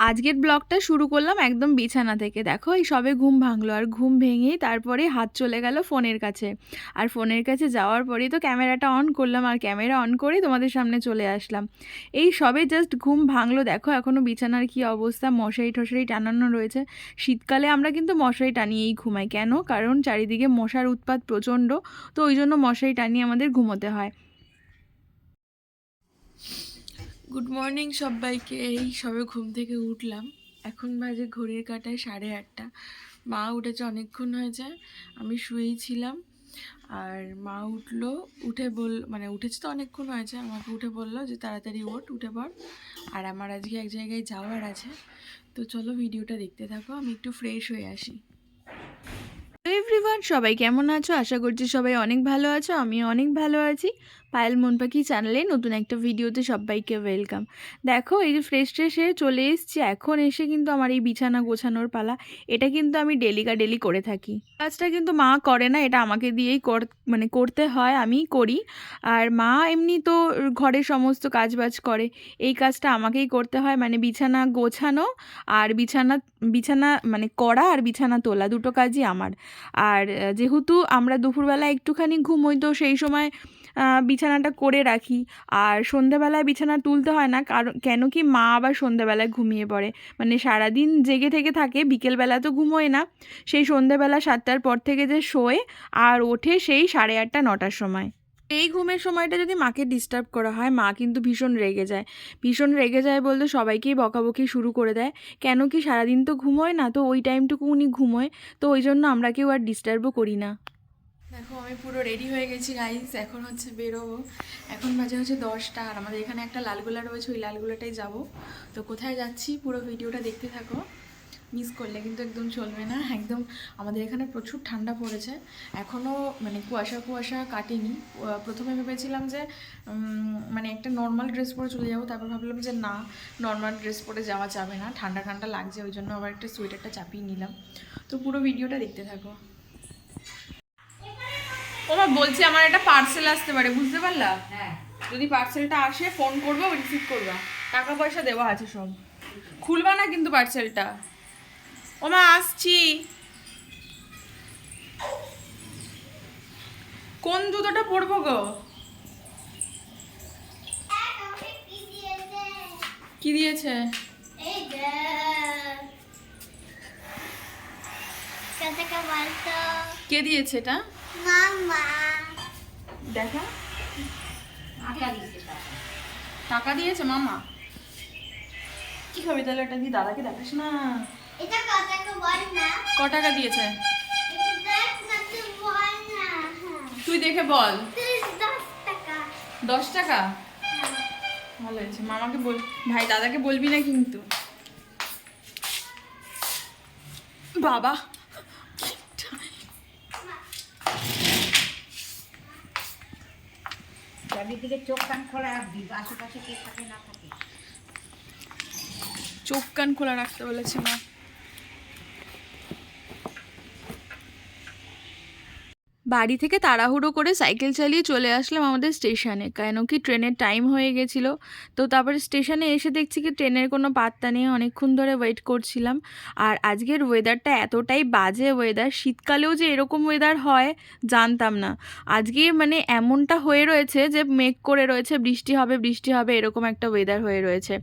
আজকের ব্লগটা শুরু করলাম একদম বিছানা থেকে। দেখো, এই সবে ঘুম ভাঙলো আর ঘুম ভেঙেই তারপরে হাত চলে গেল ফোনের কাছে। আর ফোনের কাছে যাওয়ার পরেই তো ক্যামেরাটা অন করলাম আর ক্যামেরা অন করেই তোমাদের সামনে চলে আসলাম। এই সবে জাস্ট ঘুম ভাঙলো। দেখো এখনও বিছানার কি অবস্থা, মশারি টশারি টানানো রয়েছে। শীতকালে আমরা কিন্তু মশারি টানিয়েই ঘুমাই। কেন? কারণ চারিদিকে মশার উৎপাত প্রচণ্ড, তো ওই জন্য মশারি টানিয়ে আমাদের ঘুমোতে হয়। গুড মর্নিং সবাইকে। এই সবে ঘুম থেকে উঠলাম। এখন বাজে ঘড়ির কাটায় সাড়ে আটটা। মা উঠেছে অনেকক্ষণ হয়েছে আমি শুয়েই ছিলাম। আর মা উঠল, উঠে বল মানে উঠেছে তো অনেকক্ষণ হয়েছে আমাকে উঠে বলল যে তাড়াতাড়ি ওঠ, উঠে পড়। আর আমার আজকে এক জায়গায় যাওয়ার আছে। তো চলো ভিডিওটা দেখতে থাকো। আমি একটু ফ্রেশ হয়ে আসি। এভরিওয়ান সবাই কেমন আছো? আশা করছি সবাই অনেক ভালো আছো। আমি অনেক ভালো আছি। পায়েল মন পাখি চ্যানেলে নতুন একটা ভিডিওতে সবাইকে ওয়েলকাম দেখো, এই যে ফ্রেশ ট্রেশ চলে এসেছি, এখন এসে কিন্তু আমার এই বিছানা গোছানোর পালা। এটা কিন্তু আমি ডেলিকা ডেলি করে থাকি। কাজটা কিন্তু মা করে না, এটা আমাকে দিয়েই কর মানে করতে হয় আমি করি। আর মা এমনি তো ঘরে সমস্ত কাজবাজ করে। এই কাজটা আমাকেই করতে হয় মানে বিছানা গোছানো আর বিছানা বিছানা মানে করা আর বিছানা তোলা, দুটো কাজই আমার। আর যেহেতু আমরা দুপুরবেলা একটুখানি ঘুমোই, তো সেই সময় বিছানাটা করে রাখি। আর সন্ধেবেলায় বিছানা তুলতে হয় না, কারণ, কেন কি মা আবার সন্ধেবেলায় ঘুমিয়ে পড়ে। মানে সারাদিন জেগে থেকে থাকে, বিকেলবেলা তো ঘুমোয় না। সেই সন্ধেবেলা সাতটার পর থেকে যে শোয়, আর ওঠে সেই সাড়ে আটটা, নটার সময়। এই ঘুমের সময়টা যদি মাকে ডিস্টার্ব করা হয়, মা কিন্তু ভীষণ রেগে যায়। ভীষণ রেগে যায় বলতে সবাইকেই বকাবকি শুরু করে দেয়। কেন কি সারাদিন তো ঘুমোয় না, তো ওই টাইমটুকু উনি ঘুমোয়, তো ওই জন্য আমরা কেউ আর ডিস্টার্বও করি না। দেখো, আমি পুরো রেডি হয়ে গেছি গাইস এখন হচ্ছে বেরোবো। এখন বাজে হচ্ছে দশটা, আর আমাদের এখানে একটা লালগোলা রয়েছে, ওই লালগোলাটাই যাব। তো কোথায় যাচ্ছি? পুরো ভিডিওটা দেখতে থাকো। মিস করলে কিন্তু একদম চলবে না। একদম আমাদের এখানে প্রচুর ঠান্ডা পড়েছে। এখনও মানে কুয়াশা কুয়াশা কাটেনি। প্রথমে ভেবেছিলাম যে মানে একটা নর্মাল ড্রেস পরে চলে যাব। তারপর ভাবলাম যে না নর্মাল ড্রেস পরে যাওয়া যাবে না। ঠান্ডা ঠান্ডা লাগছে, ওই জন্য আবার একটা সোয়েটারটা চাপিয়ে নিলাম। তো পুরো ভিডিওটা দেখতে থাকো। ওমা বলছি আমার একটা পার্সেল আসতে পারে বুঝতে পারলা? হ্যাঁ। যদি পার্সেলটা আসে ফোন করব রিসিভ করবা। টাকা পয়সা দেওয়া আছে সব। খুলবা না কিন্তু পার্সেলটা ওমা আসছি। কোন জুতোটা পরবো গো? কি দিয়েছে? কে দিয়েছে এটা? দেখা? টাকা দিয়েছে মামা? কি খাবি তাহলে এটা দিয়ে দাদাকে দেখাস না। ক টাকা দিয়েছে? তুই বল না। তুই দেখে বল। দশ টাকা? ভালো হয়েছে। মামাকে বল ভাই দাদাকে বলবি না কিন্তু। বাবা। চারিদিকে চোখ কান খোলা রাখবি আশেপাশে থাকে না থাকে। চোখ কান খোলা রাখতে বলেছে মা। বাড়ি থেকে তাড়াহুড়ো করে সাইকেল চালিয়ে চলে আসলাম আমাদের স্টেশনে। কেন কি ট্রেনের টাইম হয়ে গেছিল। তো তারপরে স্টেশনে এসে দেখছি কি ট্রেনের কোনো পাত্তা নেই, অনেকক্ষণ ধরে ওয়েট করছিলাম। আর আজকের ওয়েদারটা এতটাই বাজে ওয়েদার শীতকালেও যে এরকম ওয়েদার হয়, জানতাম না। আজকে মানে এমনটা হয়ে রয়েছে যে মেঘ করে রয়েছে, বৃষ্টি হবে বৃষ্টি হবে, এরকম একটা ওয়েদার হয়ে রয়েছে।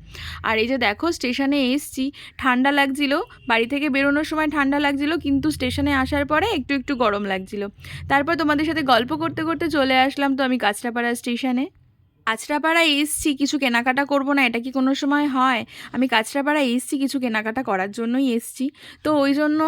আর এই যে দেখো, স্টেশনে এসছি, ঠান্ডা লাগছিল, বাড়ি থেকে বেরোনোর সময় ঠান্ডা লাগছিল, কিন্তু স্টেশনে আসার পরে একটু একটু গরম লাগছিল। তারপর তোমাদের সাথে গল্প করতে করতে চলে আসলাম তো আমি কাঁচরাপাড়া স্টেশনে। কাঁচরাপাড়ায় এসছি, কিছু কেনাকাটা করব না, এটা কি কোনো সময় হয়? আমি কাঁচরাপাড়ায় এসছি, কিছু কেনাকাটা করার জন্যই এসছি। তো ওই জন্য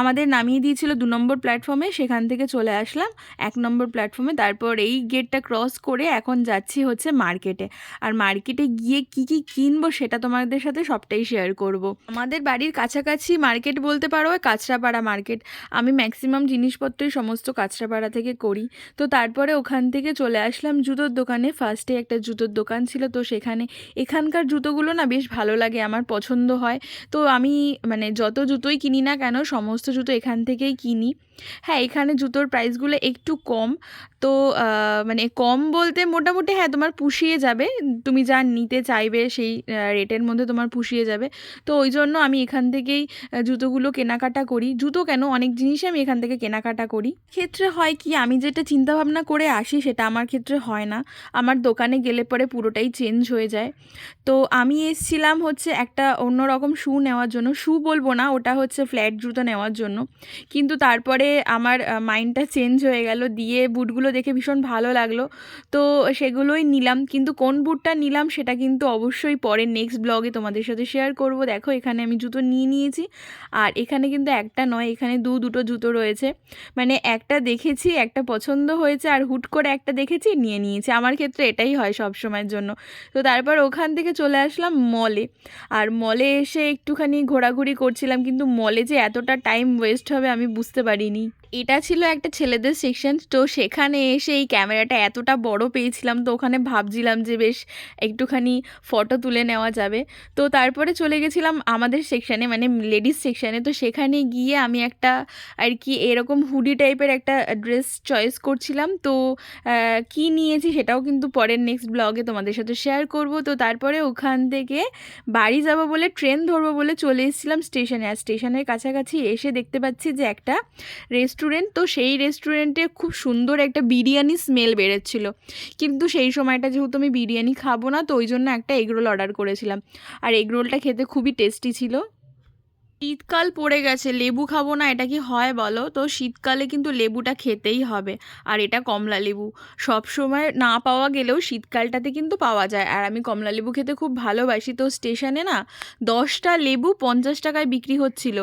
আমাদের নামিয়ে দিয়েছিল দু নম্বর প্ল্যাটফর্মে সেখান থেকে চলে আসলাম এক নম্বর প্ল্যাটফর্মে তারপর এই গেটটা ক্রস করে এখন যাচ্ছি হচ্ছে মার্কেটে আর মার্কেটে গিয়ে কি কি কিনবো, সেটা তোমাদের সাথে সবটাই শেয়ার করব। আমাদের বাড়ির কাছাকাছি মার্কেট বলতে পারো কাঁচরাপাড়া মার্কেট আমি ম্যাক্সিমাম জিনিসপত্রই সমস্ত কাঁচরাপাড়া থেকে করি। তো তারপরে ওখান থেকে চলে আসলাম জুতোর দোকানে ফার্স্টে একটা জুতোর দোকান ছিল, তো সেখানে এখানকার জুতোগুলো না বেশ ভালো লাগে, আমার পছন্দ হয়। তো আমি মানে যত জুতোই কিনি না কেন, সমস্ত জুতো এখান থেকেই কিনি। হ্যাঁ এখানে জুতোর প্রাইসগুলো একটু কম। তো মানে কম বলতে মোটামুটি হ্যাঁ তোমার পুষিয়ে যাবে। তুমি যা নিতে চাইবে সেই রেটের মধ্যে তোমার পুষিয়ে যাবে। তো ওই জন্য আমি এখান থেকেই জুতোগুলো কেনাকাটা করি। জুতো কেন? অনেক জিনিসই আমি এখান থেকে কেনাকাটা করি। ক্ষেত্রে হয় কি, আমি যেটা চিন্তা ভাবনা করে আসি সেটা আমার ক্ষেত্রে হয় না। আমার দোকানে গেলে পরে পুরোটাই চেঞ্জ হয়ে যায়। তো আমি এসছিলাম হচ্ছে একটা অন্যরকম শ্যু নেওয়ার জন্য। শ্যু বলব না, ওটা হচ্ছে ফ্ল্যাট জুতো নেওয়ার জন্য। কিন্তু তারপরে আমার মাইন্ডটা চেঞ্জ হয়ে গেল, দিয়ে বুটগুলো দেখে ভীষণ ভালো লাগল। তো সেগুলোই নিলাম, কিন্তু কোন বুটটা নিলাম সেটা কিন্তু অবশ্যই পরে নেক্সট ব্লগে তোমাদের সাথে শেয়ার করব। দেখো, এখানে আমি জুতো নিয়ে নিয়েছি, আর এখানে কিন্তু একটা নয়, এখানে দু, দুটো জুতো রয়েছে। মানে একটা দেখেছি, একটা পছন্দ হয়েছে, আর হুট করে একটা দেখেছি, নিয়ে নিয়েছি। আমার ক্ষেত্রে এটাই হয় সব সময়ের জন্য। তো তারপর ওখান থেকে চলে আসলাম মলে আর মলে এসে একটুখানি ঘোরাঘুরি করছিলাম, কিন্তু মলে যে এতটা টাইম ওয়েস্ট হবে আমি বুঝতে পারিনি। এটা ছিল একটা ছেলেদের সেকশন। তো সেখানে এসে এই ক্যামেরাটা এতটা বড় পেয়েছিলাম তো ওখানে ভাবছিলাম যে বেশ একটুখানি ফটো তুলে নেওয়া যাবে। তো তারপরে চলে গেছিলাম আমাদের সেকশানে মানে লেডিস সেকশানে। তো সেখানে গিয়ে আমি একটা আর কি এরকম হুডি টাইপের একটা ড্রেস চয়েস করছিলাম। তো কি নিয়েছি সেটাও কিন্তু পরের নেক্সট ব্লগে তোমাদের সাথে শেয়ার করব। তো তারপরে ওখান থেকে বাড়ি যাব বলে ট্রেন ধরবো বলে চলে এসেছিলাম স্টেশনে। আর স্টেশনের কাছাকাছি এসে দেখতে পাচ্ছি যে একটা রেস্টুরেন্ট তো সেই রেস্টুরেন্টে খুব সুন্দর একটা বিরিয়ানি স্মেল বেরোচ্ছিল। কিন্তু সেই সময়টা যেহেতু আমি বিরিয়ানি খাব না, তো ওই জন্য একটা এগরোল অর্ডার করেছিলাম। আর এগরোলটা খেতে খুবই টেস্টি ছিল। শীতকাল পড়ে গেছে, লেবু খাব না, এটা কি হয় বলো? তো শীতকালে কিন্তু লেবুটা খেতেই হবে, আর এটা কমলা লেবু। সব সময় না পাওয়া গেলেও শীতকালটাতে কিন্তু পাওয়া যায়, আর আমি কমলা লেবু খেতে খুব ভালোবাসি। তো স্টেশনে না দশটা লেবু পঞ্চাশ টাকায় বিক্রি হচ্ছিল,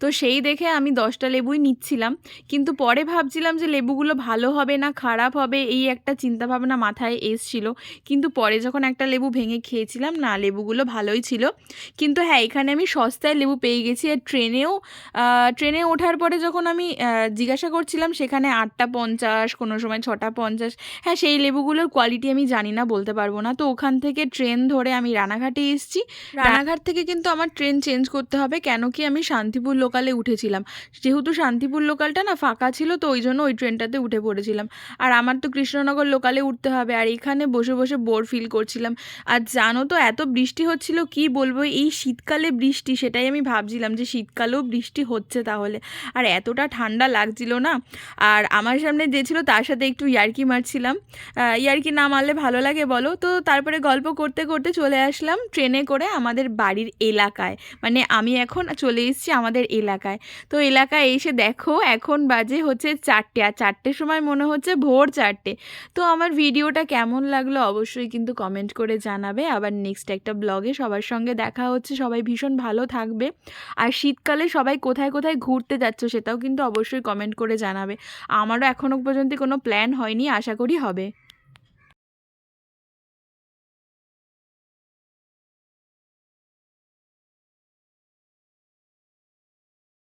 তো সেই দেখে আমি দশটা লেবুই নিচ্ছিলাম। কিন্তু পরে ভাবছিলাম যে লেবুগুলো ভালো হবে না, খারাপ হবে, এই একটা চিন্তাভাবনা মাথায় এসছিল। কিন্তু পরে যখন একটা লেবু ভেঙে খেয়েছিলাম, না, লেবুগুলো ভালোই ছিল। কিন্তু হ্যাঁ এখানে আমি সস্তায় লেবু পেয়ে গেছি। আর ট্রেনেও ট্রেনে ওঠার পরে যখন আমি জিজ্ঞাসা করছিলাম সেখানে আটটা পঞ্চাশ কোনো সময় ছটা পঞ্চাশ হ্যাঁ সেই লেবুগুলোর কোয়ালিটি আমি জানি না বলতে পারব না। তো ওখান থেকে ট্রেন ধরে আমি রানাঘাটে এসেছি। রানাঘাট থেকে কিন্তু আমার ট্রেন চেঞ্জ করতে হবে কেন কি আমি শান্তিপুর লোকালে উঠেছিলাম। যেহেতু শান্তিপুর লোকালটা না ফাঁকা ছিল তো ওই জন্য ওই ট্রেনটাতে উঠে পড়েছিলাম। আর আমার তো কৃষ্ণনগর লোকালে উঠতে হবে আর এখানে বসে বসে বোর ফিল করছিলাম। আর জানো তো এত বৃষ্টি হচ্ছিল কি বলব এই শীতকালে বৃষ্টি সেটাই আমি ভাবছিলাম যে শীতকালেও বৃষ্টি হচ্ছে তাহলে। আর এতটা ঠান্ডা লাগছিল না। আর আমার সামনে যে ছিল তার সাথে একটু ইয়ার্কি মারছিলাম। ইয়ার্কি না মারলে ভালো লাগে বলো? তো তারপরে গল্প করতে করতে চলে আসলাম ট্রেনে করে আমাদের বাড়ির এলাকায়। মানে আমি এখন চলে এসেছি আমাদের এলাকায়। তো এলাকায় এসে দেখো এখন বাজে হচ্ছে চারটে আর চারটের সময় মনে হচ্ছে ভোর চারটে। তো আমার ভিডিওটা কেমন লাগল অবশ্যই কিন্তু কমেন্ট করে জানাবে। আবার নেক্সট একটা ব্লগে সবার সঙ্গে দেখা হচ্ছে। সবাই ভীষণ ভালো থাকবে। আর শীতকালে সবাই কোথায় কোথায় ঘুরতে যাচ্ছ সেটাও কিন্তু অবশ্যই কমেন্ট করে জানাবে। আমারও এখনও পর্যন্ত কোনো প্ল্যান হয়নি, আশা করি হবে।